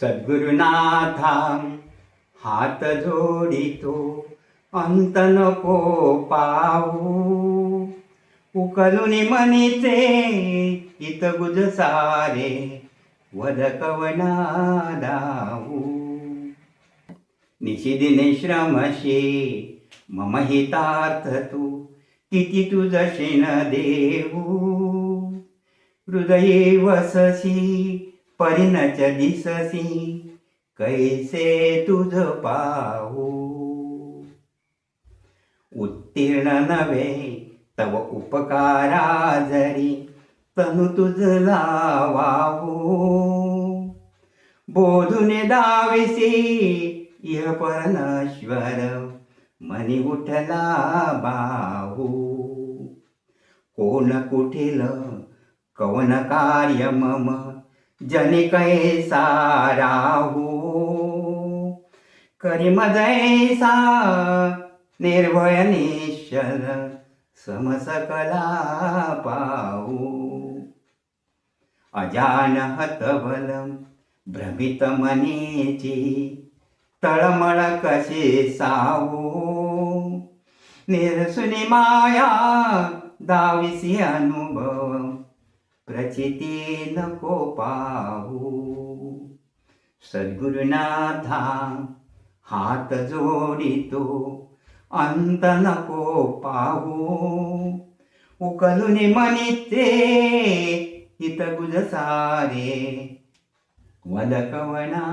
सद्गुरुनाथा हात जोडितो अंत नको पाऊ उकलुनी मनीचे इत गुज सारे वदकवना दाऊ निशिदिने श्रमशे मम हितार्थ तू किती तुझशी न देऊ. हृदये वससी परिणच दिससी कैसे तुझ पाहू? उत्तीर्ण नव्हे तव उपकारा जरी तनु तुझला वाहू बोधुने दाविसी इह परनश्वर मनी उठला बाहू. कोण कुठील कवन कार्य मम जनी कैसा राहू। करी जैसा निर्भय निश्चल समसकला पाहू। अजान हतबलम भ्रमित मनेची तळमळ कशी सावू निरसुनी माया दाविसी अनुभव प्रचिती नको पाहू सद्गुरुनाथा हात जोडितो अंत नको पाहू। उकलून मनिते हित गुज सारे वदकवना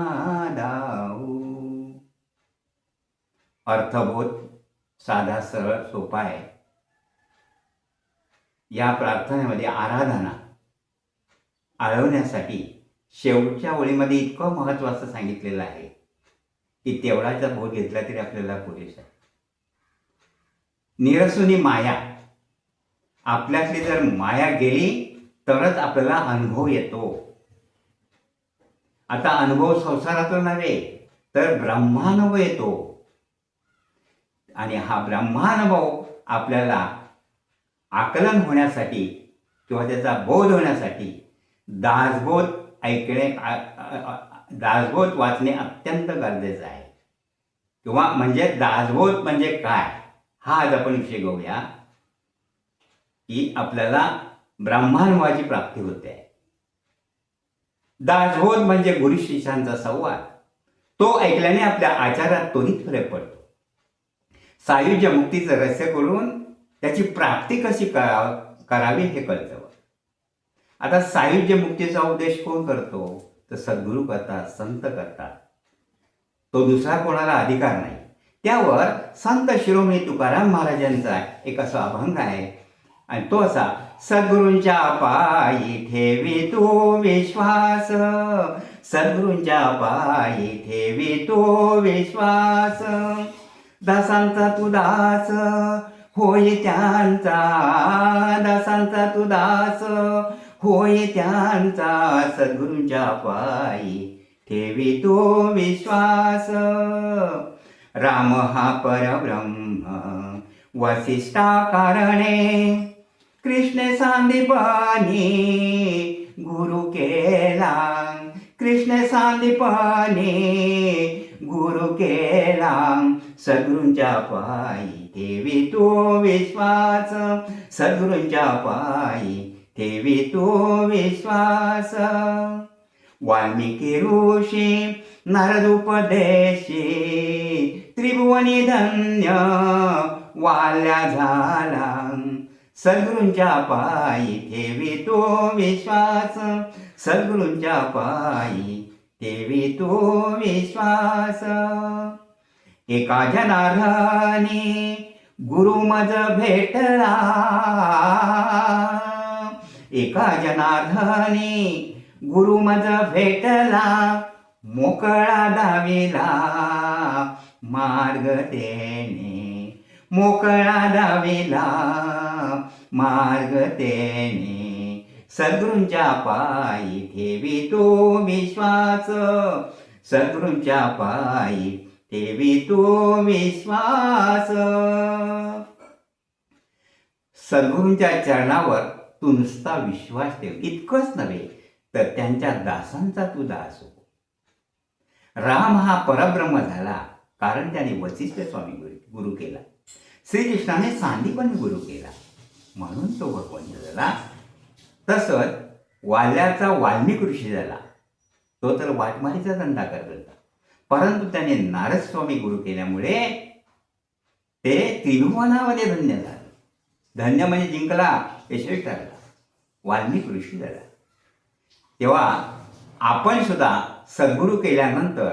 दाऊ अर्थबोध साधा सरळ सोपा आहे. या प्रार्थनेमध्ये आराधना आळवण्यासाठी शेवटच्या ओळीमध्ये इतकं महत्वाचं सांगितलेलं आहे की तेवढाचा बोध घेतला तरी आपल्याला पुरेसा आहे. निरसुनी माया. आपल्यातली जर माया गेली तरच आपल्याला अनुभव येतो. आता अनुभव संसारातून नव्हे तर ब्रह्मानुभव येतो. आणि हा ब्रह्मानुभव आपल्याला आकलन होण्यासाठी किंवा त्याचा बोध होण्यासाठी दासबोध ऐकणे दासबोध वाचणे अत्यंत गरजेचं आहे. किंवा म्हणजे दासबोध म्हणजे काय? हा आज आपण विषय घेऊया. की आपल्याला ब्रह्मानुभवाची प्राप्ती होते. आहे दासबोध म्हणजे गुरु शिष्यांचा संवाद. तो ऐकल्याने आपल्या आचारात तोही फरक पडतो. सायुज्य मुक्तीचं रहस्य करून त्याची प्राप्ती कशी करा करावी हे कळतं. आता साहित्य मुक्तीचा उपदेश कोण करतो? तर सद्गुरू करतात संत करतात. तो दुसरा कोणाला अधिकार नाही. त्यावर संत शिरोमणी तुकाराम महाराजांचा एक असा अभंग आहे. आणि तो असा सद्गुरूंच्या पायी ठेवी तो विश्वास. सद्गुरूंच्या पायी ठेवी तो विश्वास. दासांचा तू दास. होय त्यांचा. दासांचा तू दास. होय त्यांचा सद्गुरूंच्या पायी ठेवी तो विश्वास. राम हा परब्रह्म वसिष्ठा कारणे. कृष्ण सांदीपानी गुरु केला. कृष्ण सांदीपनी गुरु केला. सद्गुरूंच्या पायी देवी तो विश्वास. सद्गुरूंच्या पायी ठेवी तो विश्वास. वाल्मिकी ऋषी नारदोपदेशी त्रिभुवनी धन्य वाल्या झाला. सद्गुरूंच्या पायी ठेवी तो विश्वास. सद्गुरूंच्या पायी ठेवी तो विश्वास. एका जनार्दनी गुरु मज भेटला. एका जनार्धने गुरु मज भेटला मोकळा दाविला. मार्ग तेने मोकळा दाविला. मार्ग तेने सद्गुरूंच्या पायी ठेवी तो विश्वास. सद्गुरूंच्या पायी ठेवी तो विश्वास. सद्गुरूंच्या चरणावर तू नुसता विश्वास ठेव इतकंच नव्हे तर त्यांच्या दासांचा तू दास हो. राम हा परब्रह्म झाला कारण त्याने वशिष्ठ स्वामी गुरु गुरु केला. श्रीकृष्णाने सांदीपणी गुरु केला. म्हणून तो भगवंत झाला. तसंच वाल्याचा वाल्मिक ऋषी झाला. तो तर वाटमारीचा धंदा करत. होता परंतु त्याने नारद स्वामी गुरु केल्यामुळे ते त्रिभुवनामध्ये धन्य झालं. धन्य म्हणजे जिंकला यशस्वी ठरला. वाल्मिक ऋषी झाला तेव्हा आपण सुद्धा सद्गुरू केल्यानंतर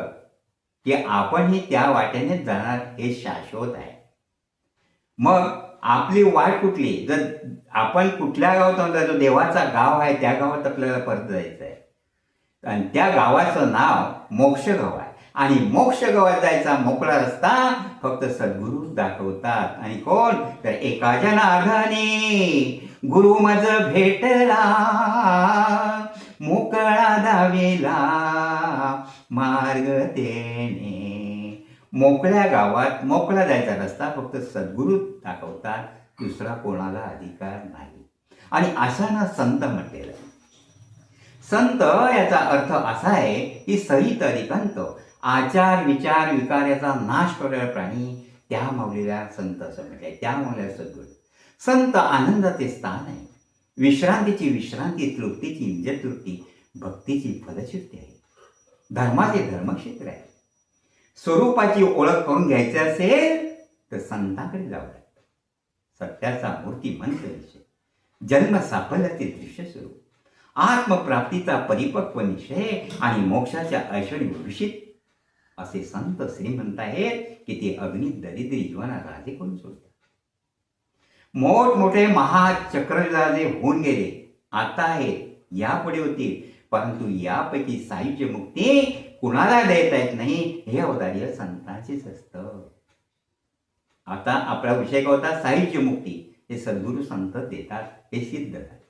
की आपणही त्या वाट्याने जाणार हे शाश्वत आहे. मग आपली वाट कुठली? जर आपण कुठल्या गावात जो देवाचा गाव आहे त्या गावात आपल्याला परत जायचं आहे. आणि त्या गावाचं नाव मोक्ष गाव आहे. आणि मोक्ष गावात जायचा मोकळा रस्ता फक्त सद्गुरू दाखवतात. आणि कोण? तर एका जनार्दनी. गुरु मज भेटला मोकळा दावेला मार्ग तेने. मोकळ्या गावात मोकळा जायचा रस्ता फक्त सद्गुरू दाखवतात दुसरा कोणाला अधिकार नाही. आणि अशांना संत म्हटलेलं संत याचा अर्थ असा आहे की सहित अधिकंत आचार विचार विकार याचा नाश करणारा प्राणी त्या मावलेल्या संत असं म्हटलंय. त्या मावलेल्या सद्गुरू. संत आनंदाचे स्थान आहे. विश्रांतीची विश्रांती तृप्तीची इंजतृप्ती भक्तीची फलश्रुती आहे. धर्माचे धर्मक्षेत्र आहे. स्वरूपाची ओळख करून घ्यायची असेल तर संतांकडे जावं लागतं सत्याचा मूर्ती मंत्र विषय जन्म साफल्याचे दृश्य स्वरूप. आत्मप्राप्तीचा परिपक्व निश्चय आणि मोक्षाच्या ऐश्वर्य भविष्यत. असे संत श्रीमंत आहेत की ते अग्नी दरिद्री जीवनात राजे करून सोडतात. मोठमोठे महाचक्रराजे होऊन गेले. आता आहे यापुढे होतील. परंतु यापैकी साईची मुक्ती कुणाला देता येत नाही हे अवधार्य संतांचेच असतं. आता आपला विषय काय होता? साहित्य मुक्ती. हे सद्गुरू संत देतात हे सिद्ध झाले.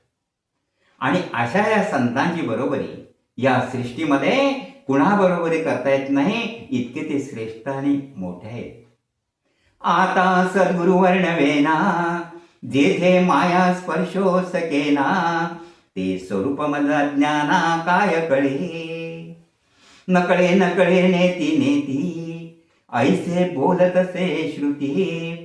आणि अशा या संतांची बरोबरी या सृष्टीमध्ये कुणाबरोबरी करता येत नाही इतके ते श्रेष्ठ आणि मोठे आहेत. आता सद्गुरु वर्णवेना जेथे माया स्पर्शो सकेना ते स्वरूप मजा ज्ञाना काय कळे? नकळे नकळे नेती नेती ऐसे बोलत असे श्रुती.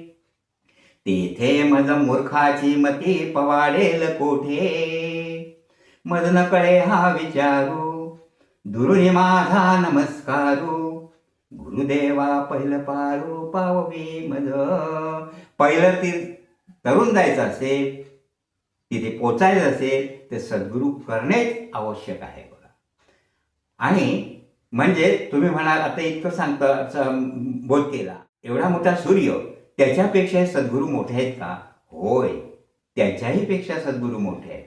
तेथे मज मूर्खाची मती पवाडेल कोठे? मज नकळे हा विचारू दुरुनी माझा नमस्कारू गुरुदेवा पहिलं पारू पाववी मज पहिलं ती तरुण जायचं असेल तिथे पोचायचं असेल तर सद्गुरू करणेच आवश्यक आहे बघा. आणि म्हणजे तुम्ही म्हणाल आता इतकं सांगतं बोध केला. एवढा मोठा सूर्य त्याच्यापेक्षा सद्गुरू मोठे आहेत का? होय त्याच्याही पेक्षा सद्गुरू मोठे आहेत.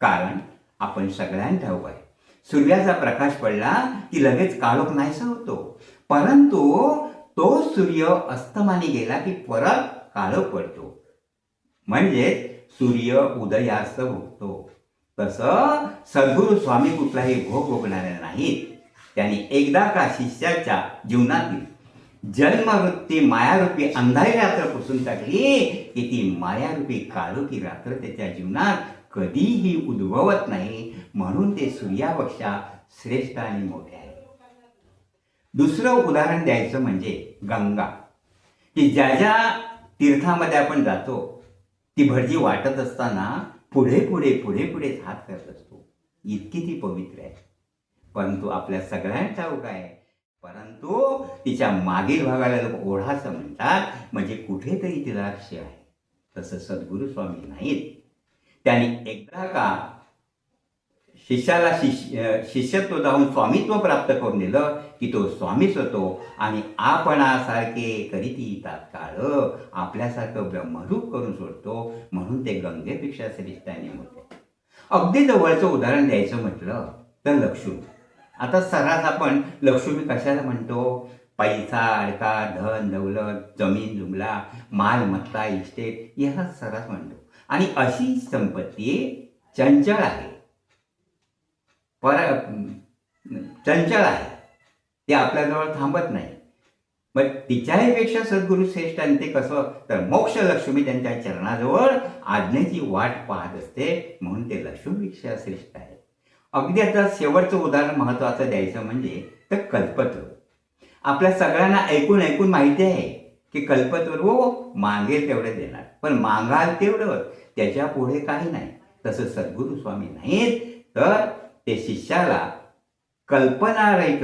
कारण आपण सगळ्यांना ठाऊक आहे. सूर्याचा प्रकाश पडला की लगेच काळोख नाहीसा होतो. परंतु तो सूर्य अस्तमाने गेला की परत काळ पडतो. म्हणजेच सूर्य उदयास्त भोगतो तसं सद्गुरु स्वामी कुठलाही भोग भोगणारे नाहीत. त्यांनी एकदा का शिष्याच्या जीवनातील जन्मवृत्ती मायारूपी अंधारी रात्र पुसून टाकली की ती मायारूपी काळोखी रात्र त्याच्या जीवनात कधीही उद्भवत नाही. म्हणून ते सूर्यापेक्षा श्रेष्ठ आणि मोठे आहे. दुसरं उदाहरण द्यायचं म्हणजे गंगा. की ज्या ज्या तीर्थामध्ये आपण जातो ती भटजी वाटत असताना पुढे पुढे पुढे पुढे हात करत असतो. इतकी ती पवित्र आहे. परंतु आपल्या सगळ्यांना ठाऊक आहे. परंतु तिच्या मागील भागाला लोक ओढाचं म्हणतात म्हणजे कुठेतरी तिला लक्ष आहे. तसं सद्गुरू स्वामी नाहीत. त्यांनी एकदा का शिष्याला शिष्य शिष्यत्व जाऊन स्वामित्व प्राप्त करून दिलं की तो स्वामीच होतो. आणि आपणासारखे करीती तात्काळ आपल्यासारखं ब्रह्मरूप करून सोडतो म्हणून ते गंगेपेक्षा श्रेष्ठाने होते अगदी जवळचं उदाहरण द्यायचं म्हटलं तर लक्ष्मी. आता सर्रास आपण लक्ष्मी कशाला म्हणतो? पैसा अडका धन दौलत जमीन जुमला मालमत्ता इस्टेट याला सर्रास म्हणतो. आणि अशी संपत्ती चंचल आहे. पर चंचल आहे. ते आपल्याजवळ थांबत नाही. मग तिच्याहीपेक्षा सद्गुरु सद्गुरू श्रेष्ठ आणि ते कसं? तर मोक्ष लक्ष्मी त्यांच्या चरणाजवळ आज्ञेची वाट पाहत असते म्हणून ते लक्ष्मीपेक्षा श्रेष्ठ आहे. अगदी आता शेवटचं उदाहरण महत्त्वाचं द्यायचं म्हणजे तर कल्पतरू. आपल्या सगळ्यांना ऐकून ऐकून माहिती आहे की कल्पतरू हो, मागेल तेवढे देणार. पण मागाल तेवढं त्याच्या पुढे काही नाही. तसं सद्गुरू स्वामी नाहीत तर ते शिष्याला कल्पनारहित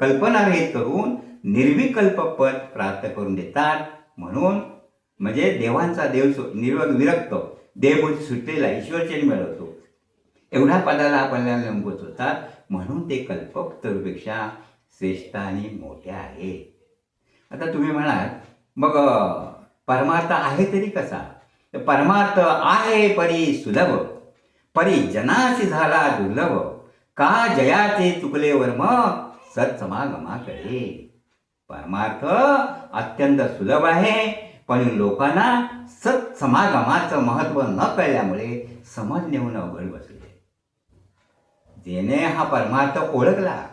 कल्पनारहित करून निर्विकल्प पद प्राप्त करून देतात. म्हणून म्हणजे देवांचा देव सु- निर्व विरक्त. देवभूत सुटलेला ईश्वरचरी मिळवतो. एवढ्या पदाला आपल्याला लंबत होतात म्हणून ते कल्पतरूपेक्षा श्रेष्ठ आणि मोठे आहे. आता तुम्ही म्हणाल मग परमार्थ आहे तरी कसा? परमार्थ आहे परी सुलभ. परी जनाशी झाला दुर्लभ. का जयाचे चुकले वर्म सत्समागमाकडे? परमार्थ अत्यंत सुलभ आहे. पण लोकांना सत्समागमाचं महत्त्व न कळल्यामुळे समज नेऊन अवघड बसले. जेने हा परमार्थ ओळखला.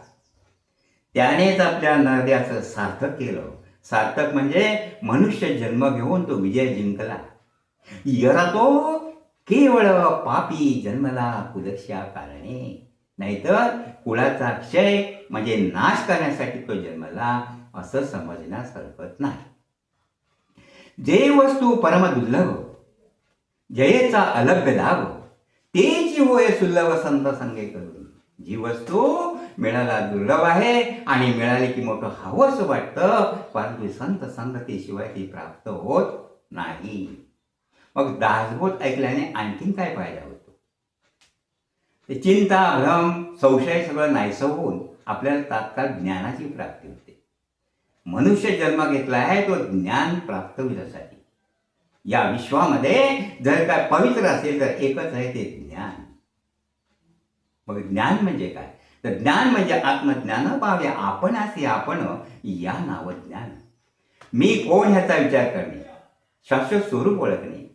त्यानेच आपल्या नद्याचं सार्थक केलं. सार्थक म्हणजे मनुष्य जन्म घेऊन तो विजय जिंकला. यरा तो केवळ पापी जन्मला कुदक्षा कारणे नाहीतर कुळाचा क्षय म्हणजे नाश करण्यासाठी तो जन्मला असं समजण्यास हरकत नाही. जे वस्तू परमदुर्लभ जयेचा अलग लाभ ते जी होय सुलभ संत संगे करून. जी वस्तू मिळाला दुर्लभ आहे आणि मिळाली की मोठं हवंच वाटतं परंतु संत संगतीशिवाय ती प्राप्त होत नाही. मग दासबोध ऐकल्याने आणखीन काय फायदा होतो? ते चिंता भ्रम संशय सगळं नाहीसं होऊन आपल्याला तात्काळ ज्ञानाची प्राप्ती होते. मनुष्य जन्म घेतला आहे तो ज्ञान प्राप्त होण्यासाठी. या विश्वामध्ये जर काय पवित्र असेल तर एकच आहे ते ज्ञान. मग ज्ञान म्हणजे काय? तर ज्ञान म्हणजे आत्मज्ञान पाहावे. आपण असे आपण या नाव ज्ञान. मी कोण ह्याचा विचार करणे? शाश्वत स्वरूप ओळखणे.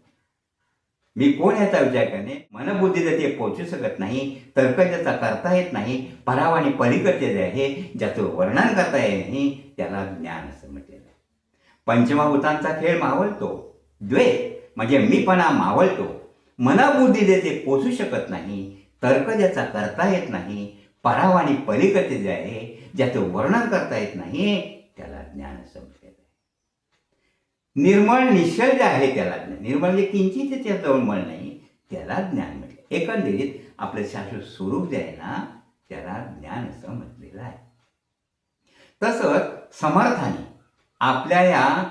मी कोण याचा विचार करणे? मनबुद्धी ते पोचू शकत नाही तर्क ज्याचा करता येत नाही पराव आणि पलीकडचे जे आहे ज्याचं वर्णन करता येत नाही त्याला ज्ञान असं म्हटलेलं आहे. पंचमभूतांचा खेळ मावळतो. द्वे म्हणजे मीपणा मावळतो. मनबुद्धी ते पोचू शकत नाही तर्क ज्याचा करता येत नाही पराव आणि पलीकडचे जे आहे ज्याचं वर्णन करता येत नाही त्याला ज्ञान असं निर्मळ निश्चल जे आहे त्याला ज्ञान. निर्मळ म्हणजे किंचित त्याच्याजवळ नाही त्याला ज्ञान म्हटलं एकंदरीत आपलं शाश्वत स्वरूप जे आहे ना त्याला ज्ञान असं म्हटलेलं आहे. तसंच समर्थाने आपल्या या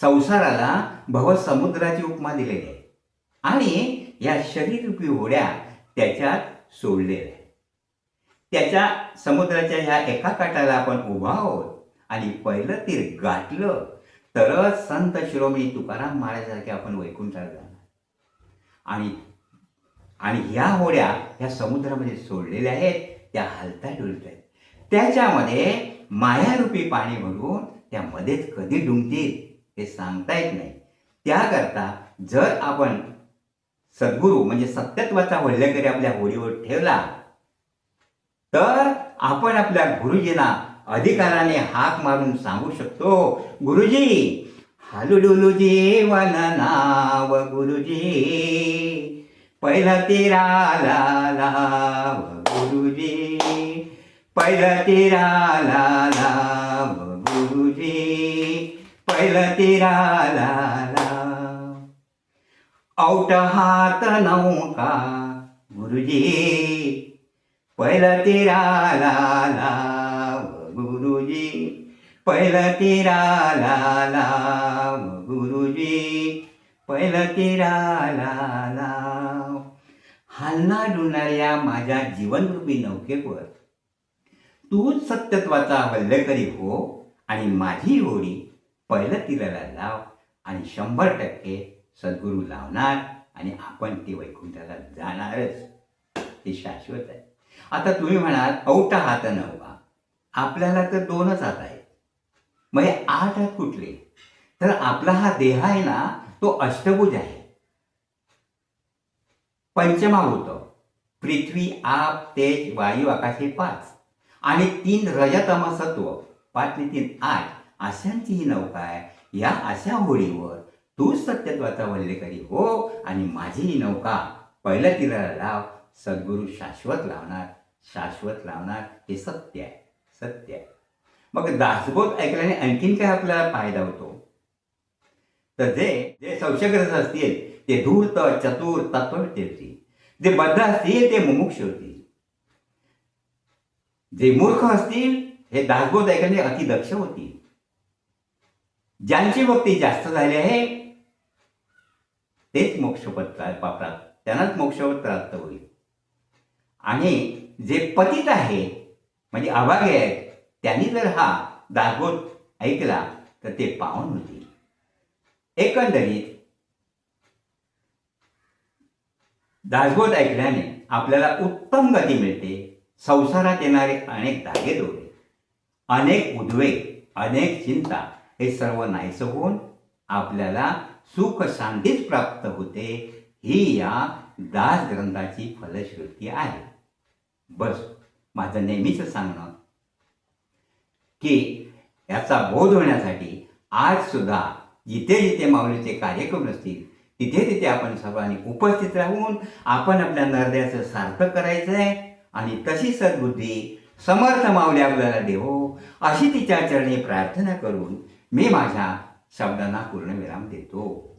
संसाराला भवसमुद्राची उपमा दिलेली आहे. आणि या शरीररूपी होड्या त्याच्यात सोडलेल्या आहेत. त्याच्या समुद्राच्या ह्या एका काठाला आपण उभा आहोत आणि पहिलं तीर गाठलं तरच संत शिरोमणी तुकाराम महाराजांसारखे आपण वैकुंठात जाणार. आणि आणि ह्या होड्या ह्या समुद्रामध्ये सोडलेल्या आहेत त्या हलता डुलत आहेत. त्याच्यामध्ये मायारूपी पाणी भरून त्या मध्येच कधी डुंबतील हे सांगता येत नाही. त्याकरता जर आपण सद्गुरू म्हणजे सत्यत्वाचा वल्लेकरी आपल्या होडीवर ठेवला तर आपण आपल्या गुरुजींना अधिकाराने हाक मारून सांगू शकतो. गुरुजी हालुडुलू जीवन नाव गुरुजी. पहिला तेरा लाव गुरुजी. पहिला तेरा लाव गुरुजी. पहिला तेरा लाव. औट हात नौका गुरुजी. पहिलं तेरा लाव गुरुजी पहिलं तिराला लाव. गुरुजी पहिलं तिराला लाव. हालना डुणाऱ्या माझ्या जीवनरूपी नौकेवर. तूच सत्यत्वाचा वल्लकरी हो आणि माझी होडी पहिलं तिराला लाव आणि शंभर टक्के सद्गुरू लावणार आणि आपण ते वैकुंठाला जाणारच. ते शाश्वत आहे. आता तुम्ही म्हणाल औटा हात नव्हा आपल्याला तर दोनच हात आहेत. म्हणजे आठ हात कुठले? तर आपला हा देह आहे ना तो अष्टभुज आहे. पंचमा होतं पृथ्वी आप तेज वायू आकाश हे पाच. आणि तीन रजतमसत्व पाच ने तीन आठ. अशांची ही नौका आहे या अशा होळीवर तू सत्यत्वाचा वल्लेकरी हो आणि माझी ही नौका पहिल्या तिराला लाव. सद्गुरू शाश्वत लावणार. शाश्वत लावणार हे सत्य आहे. सत्य. आहे मग दासबोध ऐकल्याने आणखीन काय आपल्याला फायदा होतो? तर जे जे संशयग्रस्त असतील ते धूर्त चतुर तत्ववेत्ते जे बद्ध असतील ते मुमुक्ष होतील. जे मूर्ख असतील हे दासबोध ऐकल्याने अतिदक्ष होतील. ज्यांची भक्ती जास्त झाली आहे तेच मोक्षपद प्राप्त त्यांनाच मोक्षपद प्राप्त होईल. आणि जे पतित आहे म्हणजे अभागे आहेत त्यांनी जर हा दागोत ऐकला तर ते पावन होतील. एकंदरीत दासगोत ऐकल्याने आपल्याला उत्तम गती मिळते. संसारात येणारे अनेक धागे दोरे अनेक उद्वेग अनेक चिंता हे सर्व नाहीसं होऊन आपल्याला सुख शांतीच प्राप्त होते. ही या दास ग्रंथाची फलश्रुती आहे. बस. माझं नेहमीच सांगणं. की याचा बोध होण्यासाठी आज सुद्धा जिथे जिथे माऊलीचे कार्यक्रम असतील तिथे तिथे आपण सर्वांनी उपस्थित राहून आपण आपल्या नरद्याचं सार्थक करायचं आहे आणि तशी सद्बुद्धी समर्थ माऊली आपल्याला देवो अशी तिच्या चरणी प्रार्थना करून मी माझ्या शब्दांना पूर्णविराम देतो.